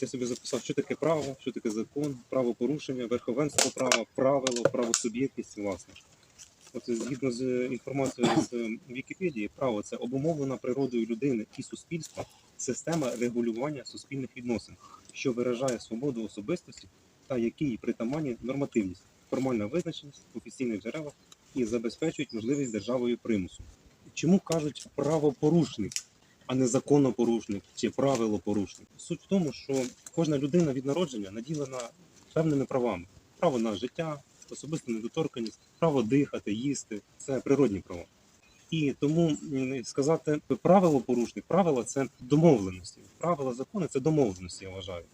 Я собі записав, що таке право, що таке закон, правопорушення, верховенство права, правило, правосуб'єктність, власне. От згідно з інформацією з е, Вікіпедії, право це обумовлена природою людини і суспільства система регулювання суспільних відносин, що виражає свободу особистості та якій притаманні нормативність, формальна визначеність офіційних джерелах і забезпечують можливість державою примусу. Чому кажуть правопорушник, а не законопорушник чи правилопорушник? Суть в тому, що кожна людина від народження наділена певними правами: право на життя, особисту недоторканність, право дихати, їсти це природні права. І тому сказати правило порушник, правила це домовленості. Правила закони це домовленості, я вважаю.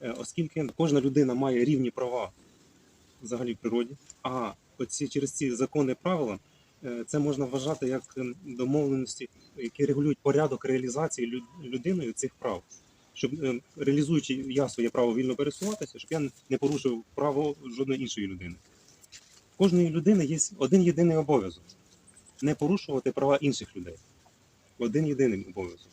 Е, Оскільки кожна людина має рівні права взагалі в природі, а оці через ці закони правила це можна вважати як ем, домовленості, які регулюють порядок реалізації людиною цих прав. Щоб е, реалізуючи я своє право вільно пересуватися, щоб я не порушив право жодної іншої людини. В кожної людини є один єдиний обов'язок не порушувати права інших людей. Один єдиний обов'язок.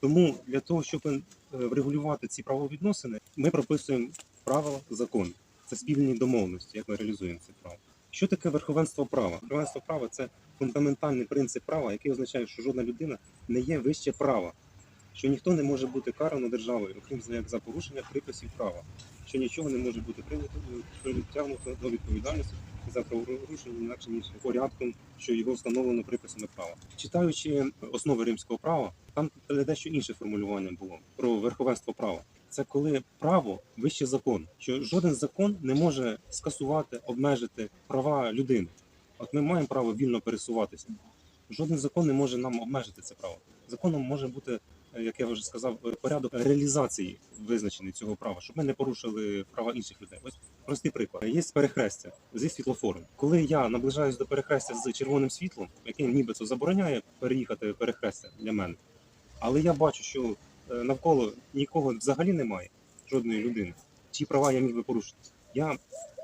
Тому для того, щоб е, врегулювати ці правовідносини, ми прописуємо правила, закон. Це спільні домовленості, як ми реалізуємо це право. Що таке верховенство права? Верховенство права це фундаментальний принцип права, який означає, що жодна людина не є вище права, що ніхто не може бути карано державою, окрім як за порушення приписів права, що нічого не може бути притягнуто до відповідальності за правопорушення інакше ніж порядком, що його встановлено приписами права. Читаючи основи римського права, там дещо інше формулювання було про верховенство права. Це коли право вище закон, що жоден закон не може скасувати, обмежити права людини. От ми маємо право вільно пересуватися. Жоден закон не може нам обмежити це право. Законом може бути, е, як я вже сказав, е, порядок реалізації визначений цього права, щоб ми не порушили права інших людей. Ось простий приклад. Є перехрестя зі світлофором. Коли я наближаюсь до перехрестя з червоним світлом, яке нібито забороняє переїхати перехрестя для мене, але я бачу, що навколо нікого взагалі немає, жодної людини, чиї права я міг би порушити. Я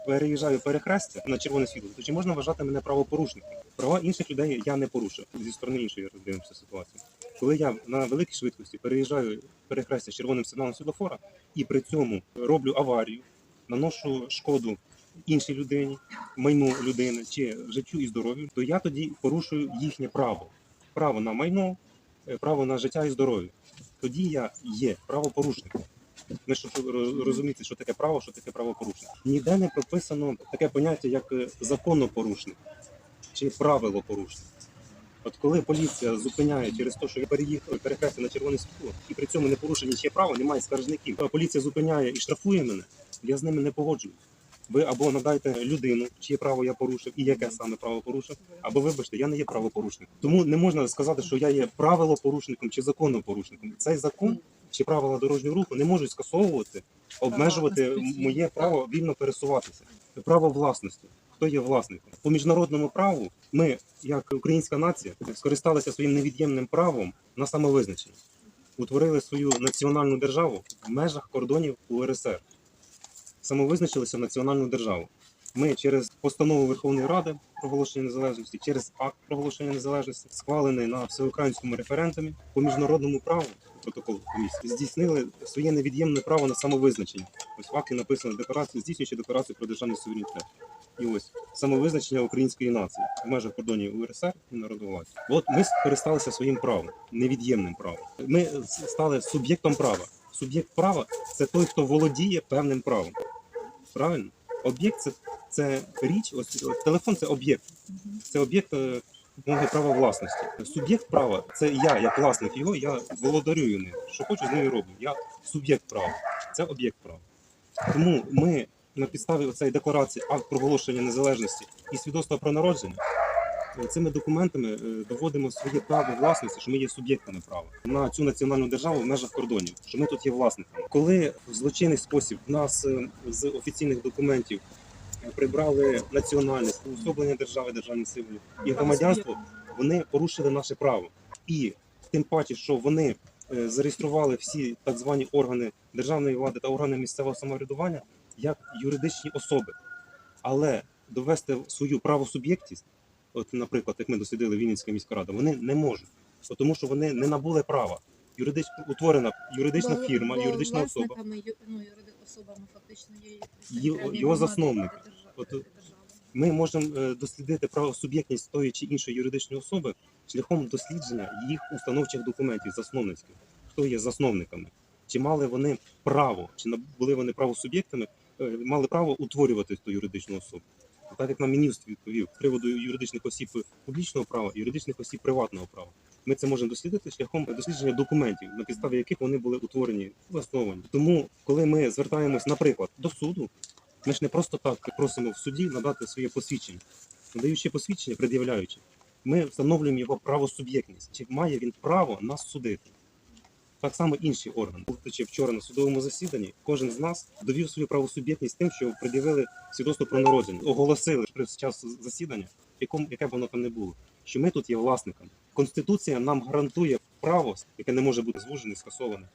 переїжджаю перехрестя на червоне світло, то чи можна вважати мене правопорушником? Права інших людей я не порушив. Зі сторони іншої роздивимося ситуацію. Коли я на великій швидкості переїжджаю перехрестя з червоним сигналом світлофора і при цьому роблю аварію, наношу шкоду іншій людині, майну людини чи життю і здоров'ю, то я тоді порушую їхнє право. Право на майно, е, право на життя і здоров'я. Тоді я є правопорушником. Ми щоб розуміти, що таке право, що таке правопорушник. Ніде не прописано таке поняття, як е, законопорушник чи правилопорушник. От коли поліція зупиняє через те, що я переїхав перехрестя на червоне світло, і при цьому не порушені нічиє право, немає скаржників. А поліція зупиняє і штрафує мене, я з ними не погоджуюсь. Ви або надайте людину, чиє право я порушив, і яке саме право порушив, або вибачте, я не є правопорушником. Тому не можна сказати, що я є правилопорушником чи законопорушником. Цей закон чи правила дорожнього руху не можуть скасовувати, обмежувати моє право вільно пересуватися. Право власності. Хто є власником? По міжнародному праву ми, як українська нація, скористалися своїм невід'ємним правом на самовизначення, утворили свою національну державу в межах кордонів УРСР, самовизначилися в національну державу. Ми через постанову Верховної Ради проголошення незалежності, через акт проголошення незалежності, схвалений на всеукраїнському референдумі по міжнародному праву протокол комісії, здійснили своє невід'ємне право на самовизначення. Ось в акті написано декларацію, здійснюючи декларацію про державний суверенітет. І ось самовизначення української нації в межах кордонів УРСР і народовладдя. От ми скористалися своїм правом, невід'ємним правом. Ми стали суб'єктом права. Суб'єкт права це той, хто володіє певним правом. Правильно? Об'єкт це, це річ, ось телефон це об'єкт. Це об'єкт е, мого права власності. Суб'єкт права це я, як власник його, я володарюю ним. Що хочу, з нею роблю. Я суб'єкт права. Це об'єкт права. Тому ми на підставі цієї декларації акт проголошення незалежності і свідоцтва про народження. Е, Цими документами е, доводимо своє право власності, що ми є суб'єктами права на цю національну державу в межах кордонів, що ми тут є власниками. Коли в злочинний спосіб нас е, з офіційних документів прибрали національність, уособлення держави, державні символи і громадянство, вони порушили наше право. І тим паче, що вони зареєстрували всі так звані органи державної влади та органи місцевого самоврядування як юридичні особи, але довести свою правосуб'єктність, от, наприклад, як ми дослідили Вінницька міська рада, вони не можуть, тому що вони не набули права. юридично утворена юридична Бо- фірма, бо юридична особа. власниками, ю- ну, юриди- особами фактично є якісь Його- громади засновник. держа- От- держави. Ми можемо е, дослідити правосуб'єктність тої чи іншої юридичної особи шляхом дослідження їх установчих документів, засновницьких. Хто є засновниками? Чи мали вони право, чи на- були вони правосуб'єктами, е, мали право утворювати ту юридичну особу? Так як нам міністр відповів приводу юридичних осіб публічного права, юридичних осіб приватного права. Ми це можемо дослідити шляхом дослідження документів, на підставі яких вони були утворені, засновані. Тому, коли ми звертаємось, наприклад, до суду, ми ж не просто так просимо в суді надати своє посвідчення, надаючи посвідчення, пред'являючи, ми встановлюємо його правосуб'єктність. Чи має він право нас судити? Так само інші органи. Будучи вчора на судовому засіданні, кожен з нас довів свою правосуб'єктність тим, що пред'явили свідоцтво про народження, оголосили при час засідання, якому яке б воно там не було, що ми тут є власниками. Конституція нам гарантує право, яке не може бути звужене, скасоване.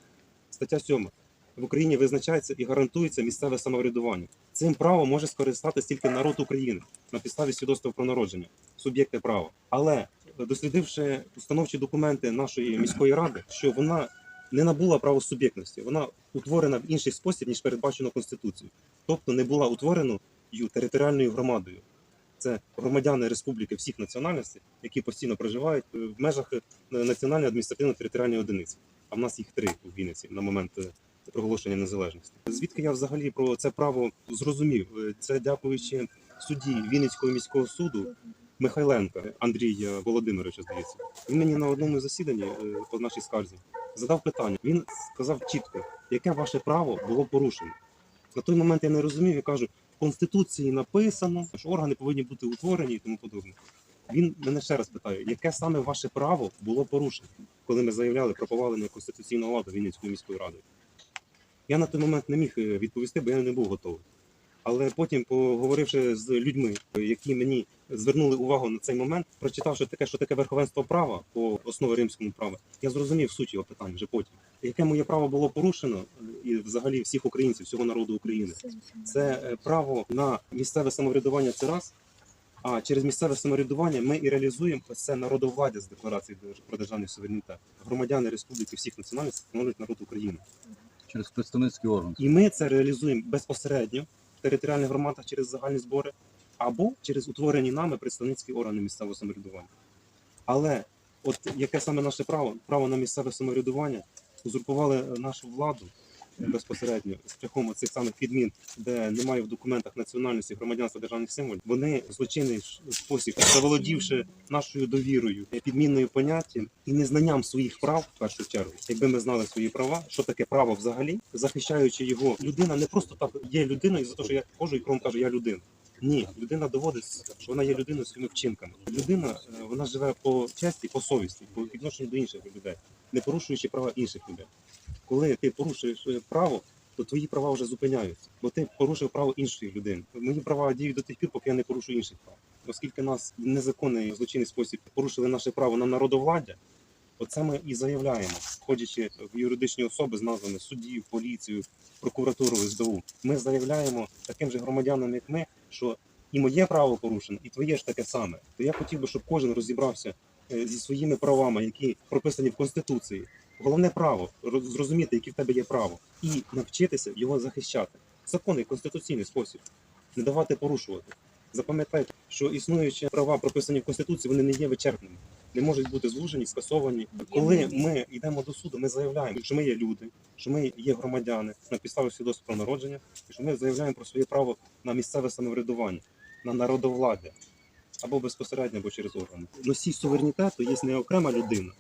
Стаття 7. В Україні визначається і гарантується місцеве самоврядування. Цим правом може скористатися тільки народ України на підставі свідоцтва про народження, суб'єкти права. Але дослідивши установчі документи нашої міської ради, що вона не набула правосуб'єктності, вона утворена в інший спосіб, ніж передбачено Конституцією. Тобто не була утвореною територіальною громадою. Це громадяни республіки всіх національностей, які постійно проживають е, в межах е, національної адміністративно-територіальної одиниці. А в нас їх три у Вінниці на момент е, проголошення незалежності. Звідки я взагалі про це право зрозумів? Це дякуючи судді Вінницького міського суду Михайленка Андрія Володимировича, здається. Він мені на одному засіданні по нашій скарзі задав питання. Він сказав чітко, яке ваше право було порушено. На той момент я не розумів і кажу, в Конституції написано, що органи повинні бути утворені і тому подобне. Він мене ще раз питає, яке саме ваше право було порушено, коли ми заявляли про повалення конституційного ладу Вінницької міської ради. Я на той момент не міг е, відповісти, бо я не був готовий. Але потім, поговоривши з людьми, які мені звернули увагу на цей момент, прочитавши таке, що таке верховенство права по основі римському права, я зрозумів суть його питань вже потім. Яке моє право було порушено, е, і взагалі всіх українців, всього народу України, це е, право на місцеве самоврядування це раз. А через місцеве самоврядування ми і реалізуємо це народовладдя з декларації про державний суверенітет. Громадяни республіки всіх національностей становлять народ України. через представницький орган. І ми це реалізуємо безпосередньо територіальних громадах через загальні збори або через утворені нами представницькі органи місцевого самоврядування. Але от яке саме наше право? Право на місцеве самоврядування узурпували нашу владу безпосередньо шляхом цих самих підмін, де немає в документах національності громадянства державних символів. Вони в злочинний спосіб, заволодівши нашою довірою, підмінною поняттям і незнанням своїх прав, в першу чергу, якби ми знали свої права, що таке право взагалі, захищаючи його, людина не просто так є людиною за те, що я ходжу і кром кажу, я людина. Ні, людина доводить, що вона є людиною своїми вчинками. Людина е, вона живе по честі, по совісті, по відношенню до інших людей, не порушуючи права інших людей. Коли ти порушуєш право, то твої права вже зупиняються, бо ти порушив право іншої людини. Мої права діють до тих пір, поки я не порушую інших прав. Оскільки нас в незаконний злочинний спосіб порушили наше право на народовладдя, оце ми і заявляємо, входячи в юридичні особи з назвами суддів, поліцію, прокуратуру, СБУ. Ми заявляємо таким же громадянам, як ми, що і моє право порушено, і твоє ж таке саме. То я хотів би, щоб кожен розібрався зі своїми правами, які прописані в Конституції. Головне право зрозуміти, які в тебе є право, і навчитися його захищати. Законний конституційний спосіб, не давати порушувати. Запам'ятайте, що існуючі права, прописані в Конституції, вони не є вичерпними, не можуть бути звужені, скасовані. Коли ми йдемо до суду, ми заявляємо, що ми є люди, що ми є громадяни на підставі свідоцтва про народження, і що ми заявляємо про своє право на місцеве самоврядування, на народовладдя або безпосередньо, або через органи. Носій суверенітету є не окрема людина,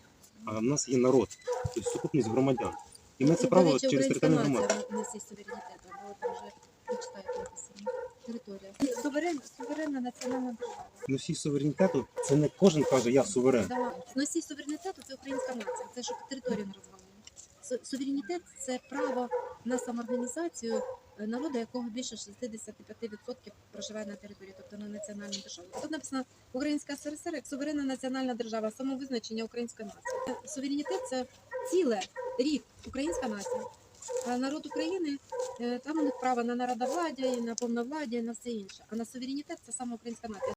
а в нас є народ, тобто сукупність громадян. І ми це право через територіальну громаду. носить суверенітету, бо там вже прочитайте написано. Територія. Суверен, суверенна національна держава. Носій суверенітету це не кожен каже, я суверен. Да. Носій суверенітету це українська нація, це щоб територію не розвалили. Су- Суверенітет це право на самоорганізацію народу, якого більше 65% проживає на території, тобто на національній державі. Тут написано Українська СРСР як суверенна національна держава, самовизначення української нації. Е, Суверенітет це ціле рік українська нація. А народ України е, там у них право на народовладдя, і на повновладдя, і на все інше. А на суверенітет це саме українська нація.